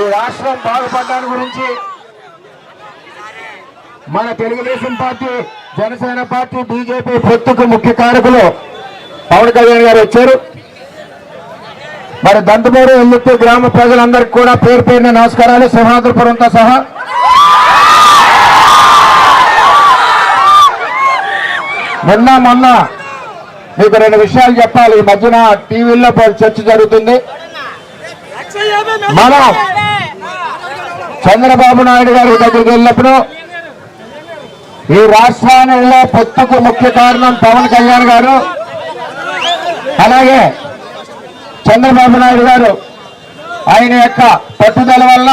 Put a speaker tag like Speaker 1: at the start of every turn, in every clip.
Speaker 1: ఈ రాష్ట్రం బాగుపడడానికి గురించి మన Telugu Desam party Janasena party BJP పొత్తుకు ముఖ్య కారకులు పవన్ కళ్యాణ్ గారు వచ్చారు. మరి దంతమూరు ఎల్లుప్పి గ్రామ ప్రజలందరికీ కూడా పేరు పేరున నమస్కారాలు. సింహాద్రపురంతో సహా నిన్న మొన్న మీకు రెండు విషయాలు చెప్పాలి. ఈ మధ్యన టీవీల్లో చర్చ జరుగుతుంది. మనం చంద్రబాబు నాయుడు గారి దగ్గరికి వెళ్ళినప్పుడు ఈ రాష్ట్రాలలో పొత్తుకు ముఖ్య కారణం పవన్ కళ్యాణ్ గారు. అలాగే చంద్రబాబు నాయుడు గారు ఆయన యొక్క పట్టుదల వల్ల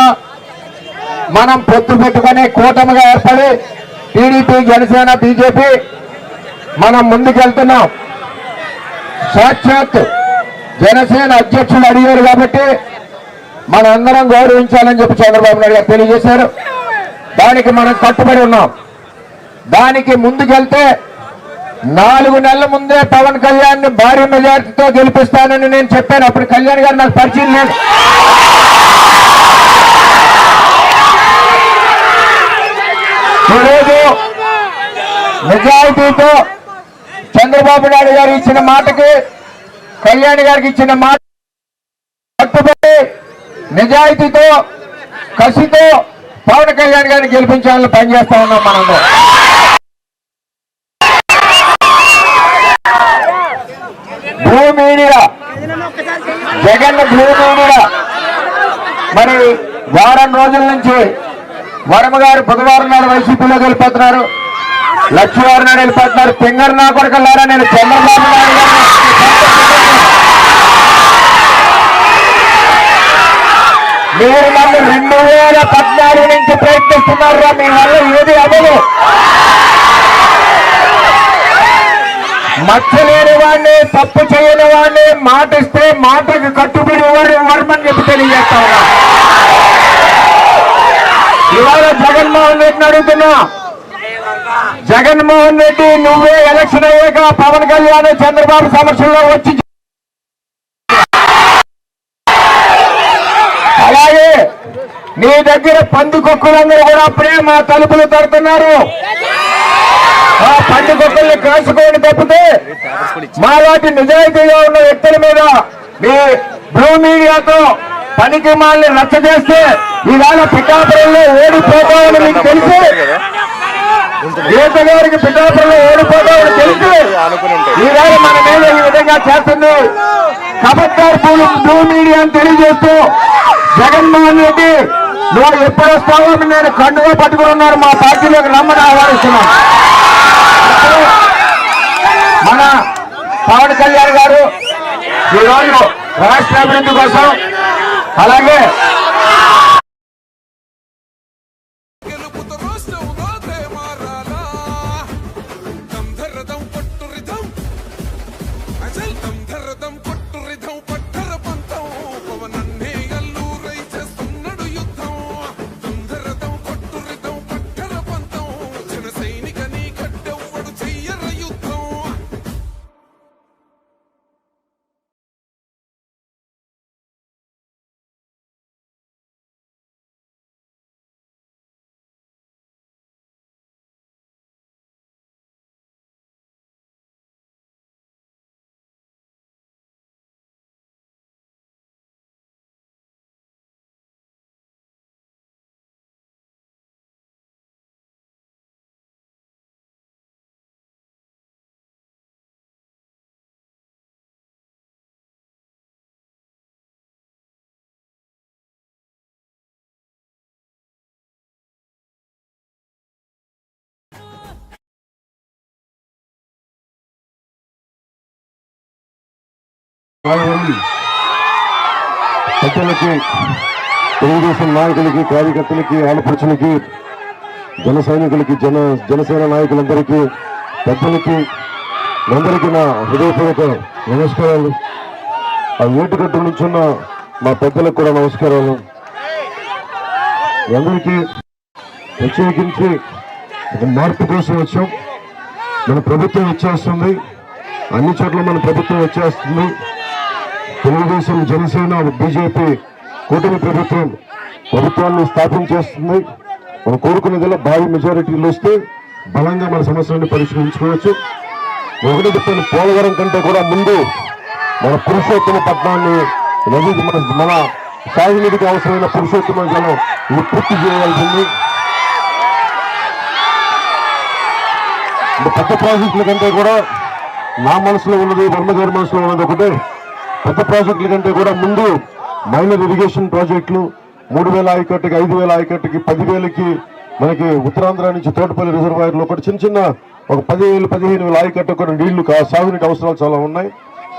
Speaker 1: మనం పొత్తు పెట్టుకుని కూటమిగా ఏర్పడి టీడీపీ జనసేన బీజేపీ మనం ముందుకెళ్తున్నాం. సాక్షాత్ జనసేన అధ్యక్షులు అడిగారు కాబట్టి మనందరం గౌరవించాలని చెప్పి చంద్రబాబు నాయుడు గారు తెలియజేశారు. దానికి మనం కట్టుబడి ఉన్నాం. దానికి ముందుకెళ్తే నాలుగు నెలల ముందే పవన్ కళ్యాణ్ని భారీ మెజార్టీతో గెలిపిస్తానని నేను చెప్పాను. అప్పుడు కళ్యాణ్ గారు నాకు పరిచయం లేదు. ఈరోజు నిజాయితీతో చంద్రబాబు నాయుడు గారు ఇచ్చిన మాటకి కళ్యాణ్ గారికి ఇచ్చిన మాట కట్టుబడి నిజాయితీతో కసితో పవన్ కళ్యాణ్ గారిని గెలిపించాలని పనిచేస్తా ఉన్నాం మనందరం. బ్లూ జగన్ బ్లూ మరి వారం రోజుల నుంచి వరమ గారు బుధవారం నాడు వైసీపీలో వెళ్ళిపోతున్నారు లక్ష్మీవారం నాడు వెళ్ళిపోతున్నారు. పింగర్ నా కొడుకల్లారా నేను చంద్రబాబు నాయుడు గారిని మీరు నన్ను రెండు వేల పద్నాలుగు చేస్తున్నారా మీ వల్ల ఏది అవ్వదు. మచ్చలేని వాడిని తప్పు చేయని వాడిని మాట ఇస్తే మాటకు కట్టుబడి వాడు వర్మని చెప్పి తెలియజేస్తా ఉన్నా. ఇవాళ జగన్మోహన్ రెడ్డిని అడుగుతున్నా. జగన్మోహన్ రెడ్డి నువ్వే ఎలక్షన్ అయ్యాక పవన్ కళ్యాణ్ చంద్రబాబు సమక్షంలో వచ్చి అలాగే నీ దగ్గర పంది కుక్కలందరూ కూడా అప్పుడే మా తలుపులు తడుతున్నారు. ఆ పంది కుక్కల్ని కాసుకోండి తప్పితే మా వాటి నిజాయితీగా ఉన్న వ్యక్తుల మీద మీ బ్లూ మీడియాతో పనికి మాల్ని రచ్చ చేస్తే ఈవేళ పిఠాపురంలో ఓడిపోతామని మీకు తెలుసు. గీత గారికి పిఠాపురంలో ఓడిపోతామని తెలుసు. ఈవేళ మన మీద ఈ విధంగా చేస్తుంది. కబడ్డార్ బ్లూ మీడియా అని తెలియజేస్తూ జగన్మోహన్ రెడ్డి నువ్వు ఎప్పుడు వస్తావో నేను కండుగా పట్టుకుని ఉన్నారు మా పార్టీలోకి రమ్మని ఆహ్వానిస్తున్నాం. మన పవన్ కళ్యాణ్ గారు ఈరోజు రాష్ట్ర అభివృద్ధి కోసం అలాగే
Speaker 2: పెద్దలకి తెలుగుదేశం నాయకులకి కార్యకర్తలకి ఆడపడుచులకి జన సైనికులకి జన జనసేన నాయకులందరికీ పెద్దలకి అందరికీ నా హృదయపూర్వక నమస్కారాలు. ఆ ఏటుకట్టు నుంచున్న మా పెద్దలకు కూడా నమస్కారాలు. అందరికీ ప్రత్యేకించి ఒక మార్పు కోసం వచ్చాం. మన ప్రభుత్వం వచ్చేస్తుంది. అన్ని చోట్ల మన ప్రభుత్వం వచ్చేస్తుంది. తెలుగుదేశం జనసేన బీజేపీ కూటమి ప్రభుత్వం ప్రభుత్వాన్ని స్థాపించేస్తుంది మనం కోరుకునేదిలా భారీ మెజారిటీలు వస్తే బలంగా మన సమస్యలను పరిష్కరించుకోవచ్చు. ఒకటి చెప్పిన పోలవరం కంటే కూడా ముందు మన పురుషోత్తమ పద్మాన్ని నది మన మన సాగునీటికి అవసరమైన పురుషోత్తమ జలం ఇది పూర్తి చేయాల్సింది. పెద్ద ప్రాజెక్టుల కంటే కూడా నా మనసులో ఉన్నది వర్మ గారి మనసులో ఉన్నది ఒకటే. పెద్ద ప్రాజెక్టుల కంటే కూడా ముందు మైనర్ ఇరిగేషన్ ప్రాజెక్టులు మూడు వేల ఆయకట్టుకి ఐదు వేల ఆయకట్టుకి పదివేలకి మనకి ఉత్తరాంధ్ర నుంచి తోటపల్లి రిజర్వాయర్లు ఒకటి చిన్న చిన్న ఒక పదివేలు పదిహేను వేల ఆయకట్టు కూడా నీళ్ళు కా- సాగునీటి అవసరాలు చాలా ఉన్నాయి.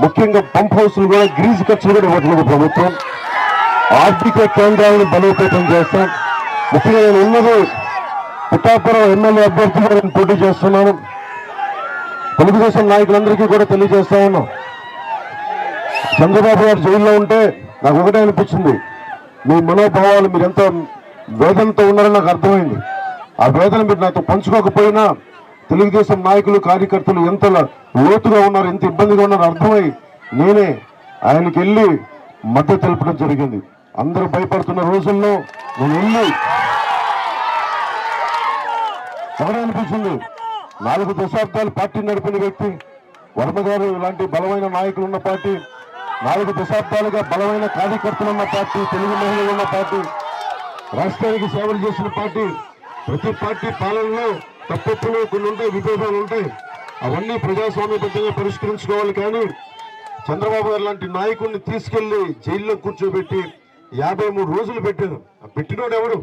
Speaker 2: ముఖ్యంగా పంప్ హౌస్లు కూడా గ్రీజ్ ఖర్చులు కూడా ఇవ్వట్లేదు ప్రభుత్వం. ఆర్థిక కేంద్రాలను బలోపేతం చేస్తాం. ముఖ్యంగా నేను ఉన్నది పిఠాపురం ఎమ్మెల్యే అభ్యర్థిగా నేను పోటీ చేస్తున్నాను. తెలుగుదేశం నాయకులందరికీ కూడా తెలియజేస్తా ఉన్నాం. చంద్రబాబు గారు జైల్లో ఉంటే నాకు ఒకటే అనిపించింది. మీ మనోభావాలు మీరు ఎంత వేదనతో ఉన్నారని నాకు అర్థమైంది. ఆ వేదన మీరు నాతో పంచుకోకపోయినా తెలుగుదేశం నాయకులు కార్యకర్తలు ఎంత లోతుగా ఉన్నారు ఎంత ఇబ్బందిగా ఉన్నారు అర్థమై నేనే ఆయనకి వెళ్ళి మద్దతు తెలపడం జరిగింది. అందరూ భయపడుతున్న రోజుల్లో నేను వెళ్ళి ఎవరే అనిపించింది? నాలుగు దశాబ్దాలు పార్టీ నడిపిన వ్యక్తి వర్మ గారు ఇలాంటి బలమైన నాయకులు ఉన్న పార్టీ నాలుగు దశాబ్దాలుగా బలమైన కార్యకర్తలు ఉన్న పార్టీ తెలుగు మహిళలు ఉన్న పార్టీ రాష్ట్రానికి సేవలు చేసిన పార్టీ ప్రతి పార్టీ పాలనలో తప్పొప్పులు కొన్ని ఉంటాయి విభేదాలు ఉంటాయి. అవన్నీ ప్రజాస్వామ్యబద్ధంగా పరిష్కరించుకోవాలి కానీ చంద్రబాబు గారు లాంటి నాయకుడిని తీసుకెళ్ళి జైల్లో కూర్చోబెట్టి యాభై మూడు రోజులు పెట్టారు. ఆ పెట్టినోడు ఎవడు?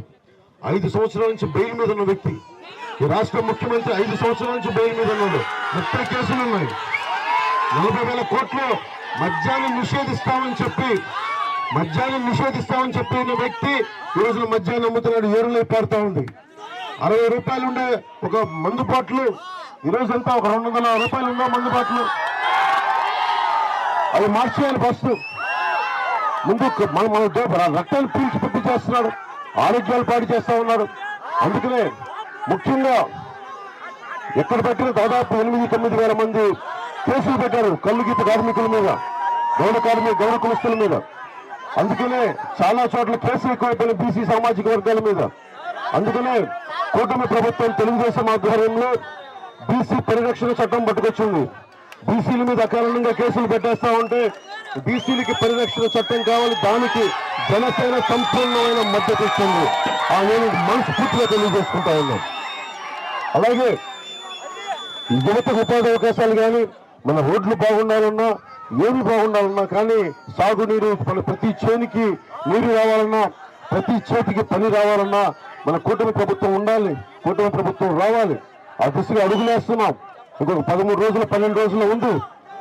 Speaker 2: ఐదు సంవత్సరాల నుంచి బెయిల్ మీద ఉన్న వ్యక్తి. ఈ రాష్ట్ర ముఖ్యమంత్రి ఐదు సంవత్సరాల నుంచి బెయిల్ మీద ఉన్నాడు. ముప్పై కేసులు ఉన్నాయి. నలభై వేల కోట్లు మద్యాన్ని నిషేధిస్తామని చెప్పి మద్యాన్ని నిషేధిస్తామని చెప్పిన వ్యక్తి ఈ రోజున మద్యాన్ని అమ్ముతున్నాడు. ఏరులై పారుతా ఉంది. అరవై రూపాయలు ఉండే ఒక మందు బాట్లు ఈ రోజంతా ఒక రెండు వందల రూపాయలు ఉందా మందు బాట్లు. అది మార్చేయాలి ఫస్ట్ ముందు మన మన రక్తాన్ని పీల్చి పెట్టి చేస్తున్నాడు. ఆరోగ్యాలు పాడు చేస్తా ఉన్నాడు. అందుకనే ముఖ్యంగా ఎక్కడ పెట్టిన దాదాపు ఎనిమిది తొమ్మిది వేల మంది కేసులు పెట్టారు కళ్ళు గీత కార్మికుల మీద గౌడ కార్మిక గౌడ కులస్తుల మీద. అందుకనే చాలా చోట్ల కేసులు ఎక్కువైపోయిన బీసీ సామాజిక వర్గాల మీద. అందుకనే కూటమి ప్రభుత్వం తెలుగుదేశం ఆధ్వర్యంలో బీసీ పరిరక్షణ చట్టం పట్టుకొచ్చింది. బీసీల మీద అకారణంగా కేసులు పెట్టేస్తా ఉంటే బీసీలకి పరిరక్షణ చట్టం కావాలి దానికి జనసేన సంపూర్ణమైన మద్దతు ఇస్తుంది. ఆ నేను మనస్ఫూర్తిగా తెలియజేసుకుంటా ఉన్నాను. అలాగే యువతకు ఉపాధి అవకాశాలు కానీ మన రోడ్లు బాగుండాలన్నా ఏమి బాగుండాలన్నా కానీ సాగునీరు మన ప్రతి చేనికి నీరు రావాలన్నా ప్రతి చేతికి పని రావాలన్నా మన కూటమి ప్రభుత్వం ఉండాలి కూటమి ప్రభుత్వం రావాలి. ఆ దిశగా అడుగులేస్తున్నాం. ఇంకొక పదమూడు రోజులు పన్నెండు రోజులు ఉంది.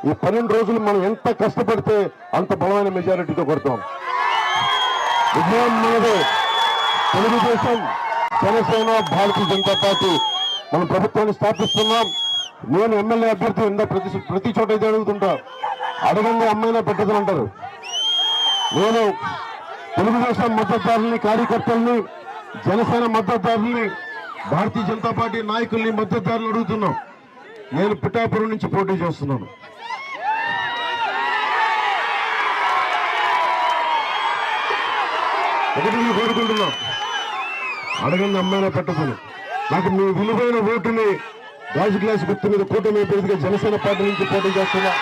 Speaker 2: ఈ పన్నెండు రోజులు మనం ఎంత కష్టపడితే అంత బలమైన మెజారిటీతో కొడతాం. విజయం మనదే తెలుగుదేశం జనసేన భారతీయ జనతా పార్టీ మనం ప్రభుత్వాన్ని స్థాపిస్తున్నాం. నేను ఎమ్మెల్యే అభ్యర్థి ఉందా ప్రతి ప్రతి చోట అయితే అడుగుతుంటా. అడగండి అమ్మాయినా పెట్టదు అంటారు. నేను తెలుగుదేశం మద్దతుదారుల్ని కార్యకర్తల్ని జనసేన మద్దతుదారుల్ని భారతీయ జనతా పార్టీ నాయకుల్ని మద్దతుదారులు అడుగుతున్నాం. నేను పిఠాపురం నుంచి పోటీ చేస్తున్నాను. ఒకటి కోరుకుంటున్నాం. అడగండి అమ్మాయినా పెట్టదని నాకు మీ విలువైన ఓటుని రాజు గ్లాస్ గుర్తు మీద కూటమి అభ్యర్థిగా జనసేన పార్టీ నుంచి పోటీ చేస్తున్నా.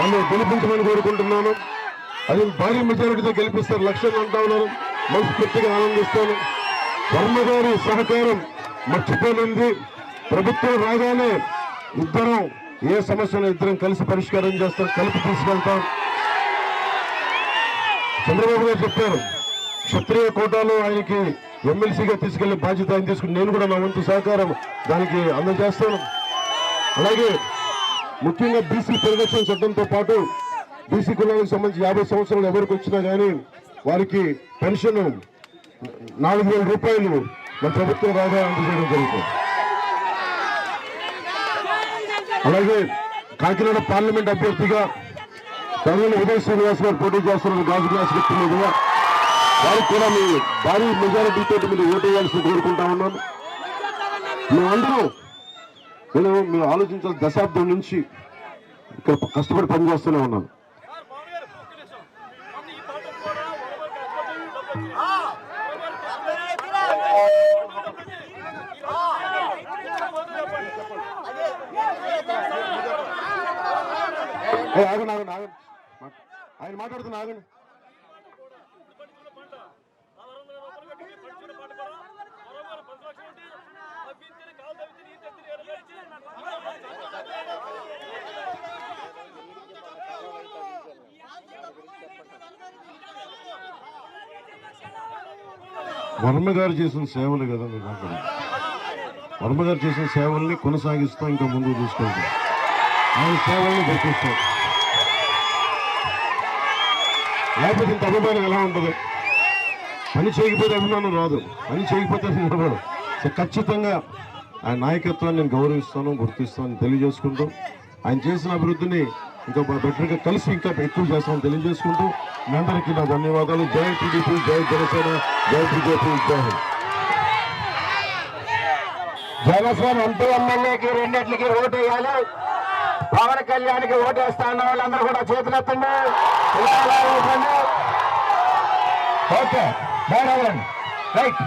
Speaker 2: నన్ను గెలిపించమని కోరుకుంటున్నాను. అది భారీ మెజారిటీతో గెలిపిస్తారు. లక్ష్యం అంటా ఉన్నాను మనస్ఫూర్తిగా ఆనందిస్తాను. వర్మ గారి సహకారం మర్చిపోయింది ప్రభుత్వం రాగానే ఇద్దరం ఏ సమస్యను ఇద్దరం కలిసి పరిష్కారం చేస్తాం. కలిపి తీసుకెళ్తాం. చంద్రబాబు గారు చెప్పారు. క్షత్రియ కోటాలో ఆయనకి ఎమ్మెల్సీగా తీసుకెళ్ళే బాధ్యత ఆయన తీసుకుని నేను కూడా నా వంతు సహకారం దానికి అందజేస్తాను. అలాగే ముఖ్యంగా బీసీ పరిరక్షణ చట్టంతో పాటు బీసీ కులాలకు సంబంధించి యాభై సంవత్సరాలు ఎవరికి వచ్చినా కానీ వారికి పెన్షన్ నాలుగు వేల రూపాయలు మన ప్రభుత్వం రాగా అందజేయడం జరుగుతుంది. అలాగే కాకినాడ పార్లమెంట్ అభ్యర్థిగా తమిళ ఉదయ్ శ్రీనివాస్ గారు పోటీ చేస్తున్నారు గాజు గ్లాస్ వ్యక్తి వారికి కూడా మీ భారీ మెజారిటీ తోటి మీరు ఓటు వేయాల్సి కోరుకుంటా ఉన్నాను. అందరూ నేను మీరు ఆలోచించాల్సిన దశాబ్దం నుంచి ఇక్కడ కష్టపడి పనిచేస్తూనే ఉన్నాను. ఆగండి ఆగండి ఆగండి. ఆయన మాట్లాడుతున్నా ఆగండి. వర్మ గారు చేసిన సేవలు కదా మీరు వర్మ గారు చేసిన సేవల్ని కొనసాగిస్తూ ఇంకా ముందుకు తీసుకెళ్తాం. ఆయన సేవల్ని గుర్తిస్తాం లేకపోతే ఇంత అభిమానం ఎలా ఉంటుంది? పని చేయకపోతే అభిమానం రాదు. పని చేయకపోతే నిలబడు సో ఖచ్చితంగా ఆయన నాయకత్వాన్ని నేను గౌరవిస్తాను గుర్తిస్తాను తెలియజేసుకుంటూ ఆయన చేసిన అభివృద్ధిని ఇంకా బెటర్గా కలిసి ఇంకా ఎక్కువ చేస్తామని తెలియజేసుకుంటూ మీ అందరికీ నా ధన్యవాదాలు. జై టీడీపీ జై జనసేన జై బీజేపీ జై హింద్.
Speaker 1: జనసేన ఎంపీ ఎమ్మెల్యేకి రెండింటికి ఓటు వేయాలి పవన్ కళ్యాణ్కి ఓటు వేస్తా ఉన్న వాళ్ళందరూ కూడా చేతులెత్తండి. ఓకే. బాగా రైట్.